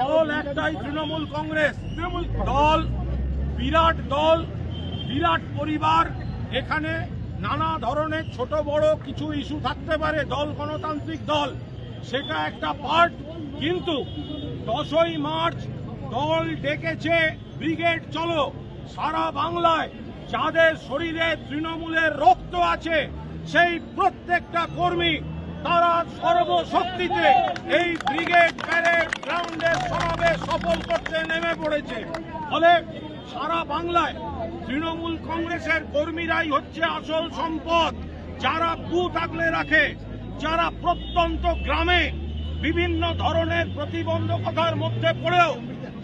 দল একটাই তৃণমূল কংগ্রেস। দল, বিরাট দল, বিরাট পরিবার। এখানে নানা ধরনের ছোট, বড় কিছু ইস্যু থাকতে পারে, দল গণতান্ত্রিক দল। সেটা একটা পার্ট। কিন্তু দশই মার্চ দল ডেকেছে, ব্রিগেড, চলো। সারা বাংলায় যাদের শরীরে তৃণমূলের রক্ত আছে, সেই প্রত্যেকটা কর্মী তারা সর্বশক্তিতে এই ব্রিগেড প্যারেড গ্রাউন্ডের সমাবেশ সফল করতে নেমে পড়েছে। ফলে সারা বাংলায় তৃণমূল কংগ্রেসের কর্মীরাই হচ্ছে আসল সম্পদ। যারা বুথ থাকলে রাখে, যারা প্রত্যন্ত গ্রামে বিভিন্ন ধরনের প্রতিবন্ধকতার মধ্যে পড়েও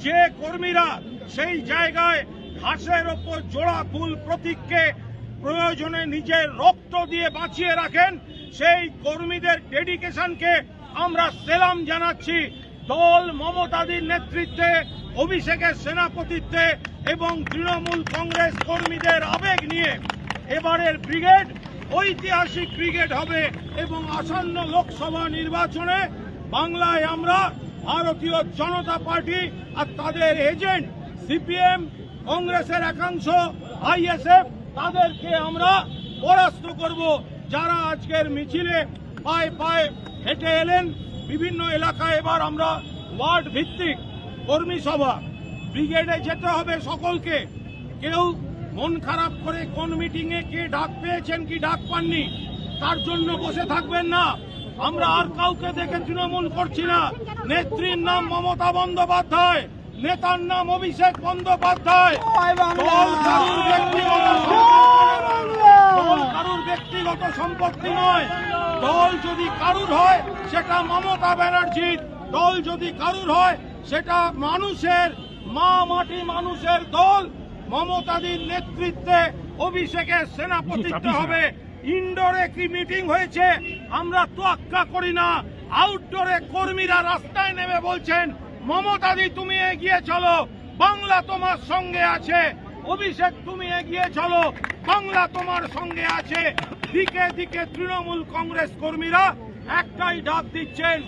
যে কর্মীরা সেই জায়গায় ঘাসের ওপর জোড়া ফুল প্রতীককে প্রয়োজনে নিজের রক্ত দিয়ে বাঁচিয়ে রাখেন। সেই কর্মীদের ডেডিকেশনকে আমরা সেলাম জানাচ্ছি। দল মমতাদির নেতৃত্বে, অভিষেকের সেনাপতিত্বে এবং তৃণমূল কংগ্রেস কর্মীদের আবেগ নিয়ে এবারের ব্রিগেড ঐতিহাসিক ব্রিগেড হবে এবং আসন্ন লোকসভা নির্বাচনে বাংলায় আমরা ভারতীয় জনতা পার্টি আর তাদের এজেন্ট, সিপিএম, কংগ্রেসের একাংশ, আইএসএফ তাদেরকে আমরা পরাস্ত করব। যারা আজকের মিছিলে পায়ে পায়ে হেঁটে এলেন, বিভিন্ন এলাকায় এবার আমরা ওয়ার্ড ভিত্তিক কর্মী সভা, ব্রিগেডে যেতে হবে সকলকে। কেউ মন খারাপ করে কোন মিটিংয়ে কে ডাক পেয়েছেন, কি ডাক পাননি, তার জন্য বসে থাকবেন না। আমরা আর কাউকে দেখে তৃণমূল করছি না। নেত্রীর নাম মমতা বন্দ্যোপাধ্যায়। নেতার নাম অভিষেক বন্দ্যোপাধ্যায়। দল কারুর ব্যক্তিগত সম্পত্তি নয়। দল কারুর ব্যক্তিগত সম্পত্তি নয়। দল যদি কারুর হয় সেটা মমতা ব্যানার্জির। দল যদি কারুর হয় সেটা মানুষের মা মাটি মানুষের দল। মমতাদির নেতৃত্বে অভিষেকের সেনাপতিত্ব হবে। ইনডোরে কি মিটিং হয়েছে আমরা তোয়াক্কা করি না। আউটডোরে কর্মীরা রাস্তায় নেমে বলছেন মমতাদি, তুমি এগিয়ে চলো। বাংলা তোমার সঙ্গে আছে। অভিষেক, তুমি এগিয়ে চলো। বাংলা তোমার সঙ্গে আছে। দিকে দিকে তৃণমূল কংগ্রেস কর্মীরা একটাই ডাক দিচ্ছেন,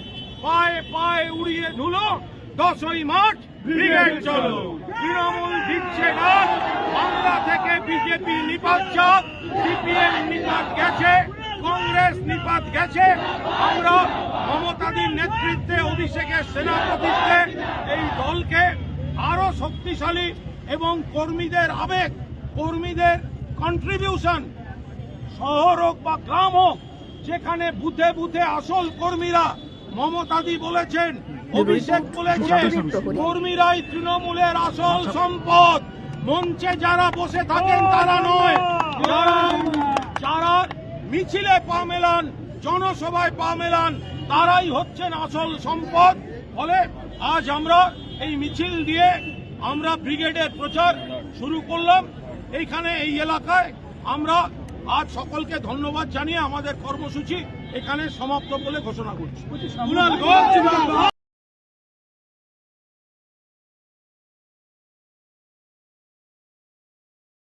পায়ে পায়ে উড়িয়ে ধুলো, দশই মার্চ চলো। তৃণমূল দিচ্ছে ডাক বাংলা থেকে বিজেপি নিপাত যাক সিপিএম নিপাত গেছে, কংগ্রেস নিপাত গেছে। আমরা মমতাদির নেতৃত্বে অভিষেকের সেনাপতিত্বে এই দলকে আরও শক্তিশালী এবং কর্মীদের আবেগ কর্মীদের কন্ট্রিবিউশন শহর হোক বা গ্রাম হোক যেখানে বুথে বুথে আসল কর্মীরা মমতাদি বলেছেন অভিষেক বলেছেন কর্মীরাই তৃণমূলের আসল সম্পদ। মঞ্চে যারা বসে থাকেন তারা নয় যারা মিছিলে পা মেলান জনসভায় পা মেলান তারাই হচ্ছেন আসল সম্পদ। ফলে আজ আমরা এই মিছিল দিয়ে আমরা ব্রিগেডের প্রচার শুরু করলাম। এইখানে এই এলাকায় আমরা আজ সকলকে ধন্যবাদ জানিয়ে আমাদের কর্মসূচি এখানে সমাপ্ত বলে ঘোষণা করছি।